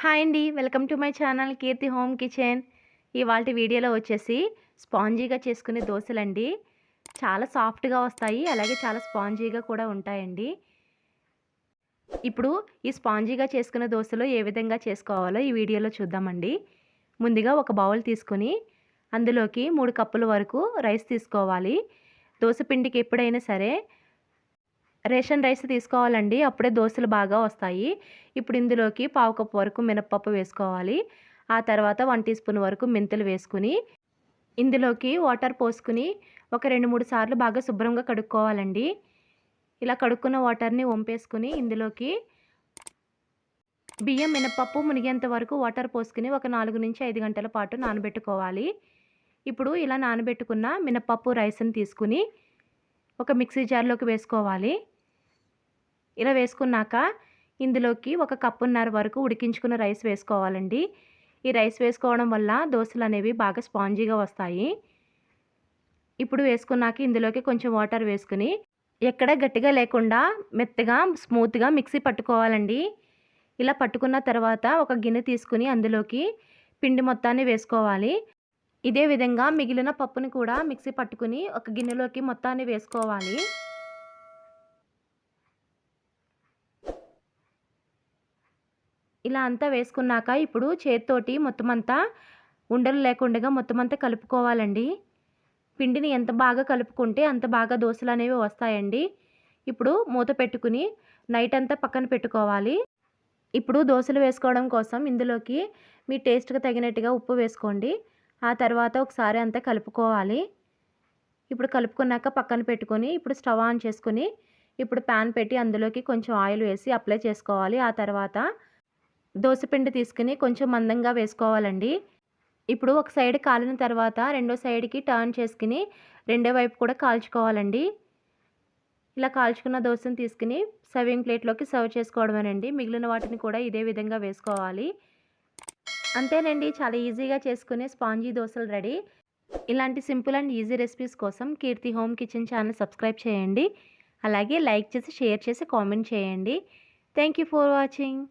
Hi అండి welcome to my channel Keerthi home kitchen. ఇవాళ వీడియోలో వచ్చేసి స్పాంజీగా చేసుకునే దోశలండి. చాలా సాఫ్ట్గా వస్తాయి అలాగే చాలా స్పాంజీగా కూడా ఉంటాయండి. ఇప్పుడు ఈ స్పాంజీగా చేసుకునే దోశలు ఏ విధంగా చేసుకోవాలో ఈ వీడియోలో చూద్దామండి. ముందుగా ఒక బౌల్ తీసుకొని అందులోకి మూడు కప్పుల వరకు రైస్ తీసుకోవాలి. దోశ పిండికి ఎప్పుడైనా సరే రేషన్ రైస్ తీసుకోవాలండి. అప్పుడే దోశలు బాగా వస్తాయి. ఇప్పుడు ఇందులోకి పావు కప్పు వరకు మినప్పప్పు వేసుకోవాలి. ఆ తర్వాత వన్ టీ స్పూన్ వరకు మెంతులు వేసుకుని ఇందులోకి వాటర్ పోసుకుని ఒక రెండు మూడు సార్లు బాగా శుభ్రంగా కడుక్కోవాలండి. ఇలా కడుక్కున్న వాటర్ని వంపేసుకుని ఇందులోకి బియ్యం మినపప్పు మునిగేంత వరకు వాటర్ పోసుకుని ఒక నాలుగు నుంచి ఐదు గంటల పాటు నానబెట్టుకోవాలి. ఇప్పుడు ఇలా నానబెట్టుకున్న మినపప్పు రైస్ని తీసుకుని ఒక మిక్సీ జార్లోకి వేసుకోవాలి. ఇలా వేసుకున్నాక ఇందులోకి ఒక కప్పున్నర వరకు ఉడికించుకున్న రైస్ వేసుకోవాలండి. ఈ రైస్ వేసుకోవడం వల్ల దోశలు అనేవి బాగా స్పాంజీగా వస్తాయి. ఇప్పుడు వేసుకున్నాక ఇందులోకి కొంచెం వాటర్ వేసుకుని ఎక్కడ గట్టిగా లేకుండా మెత్తగా స్మూత్గా మిక్సీ పట్టుకోవాలండి. ఇలా పట్టుకున్న తర్వాత ఒక గిన్నె తీసుకుని అందులోకి పిండి మొత్తాన్ని వేసుకోవాలి. ఇదే విధంగా మిగిలిన పప్పుని కూడా మిక్సీ పట్టుకుని ఒక గిన్నెలోకి మొత్తాన్ని వేసుకోవాలి. ఇలా అంతా వేసుకున్నాక ఇప్పుడు చేతితోటి మొత్తం అంతా ఉండలు లేకుండా మొత్తం అంతా కలుపుకోవాలండి. పిండిని ఎంత బాగా కలుపుకుంటే అంత బాగా దోశలు అనేవి వస్తాయండి. ఇప్పుడు మూత పెట్టుకుని నైట్ అంతా పక్కన పెట్టుకోవాలి. ఇప్పుడు దోశలు వేసుకోవడం కోసం ఇందులోకి మీ టేస్ట్కి తగినట్టుగా ఉప్పు వేసుకోండి. ఆ తర్వాత ఒకసారి అంతా కలుపుకోవాలి. ఇప్పుడు కలుపుకున్నాక పక్కన పెట్టుకొని ఇప్పుడు స్టవ్ ఆన్ చేసుకుని ఇప్పుడు ప్యాన్ పెట్టి అందులోకి కొంచెం ఆయిల్ వేసి అప్లై చేసుకోవాలి. ఆ తర్వాత దోశపిండి తీసుకుని కొంచెం మందంగా వేసుకోవాలండి. ఇప్పుడు ఒక సైడ్ కాలిన తర్వాత రెండో సైడ్కి టర్న్ చేసుకుని రెండో వైపు కూడా కాల్చుకోవాలండి. ఇలా కాల్చుకున్న దోశను తీసుకుని సర్వింగ్ ప్లేట్లోకి సర్వ్ చేసుకోవడమేనండి. మిగిలిన వాటిని కూడా ఇదే విధంగా వేసుకోవాలి. అంతేనండి చాలా ఈజీగా చేసుకునే స్పాంజీ దోశలు రెడీ. ఇలాంటి సింపుల్ అండ్ ఈజీ రెసిపీస్ కోసం Keerthi home kitchen channel subscribe చేయండి. అలాగే లైక్ చేసి షేర్ చేసి కామెంట్ చేయండి. Thank you for watching.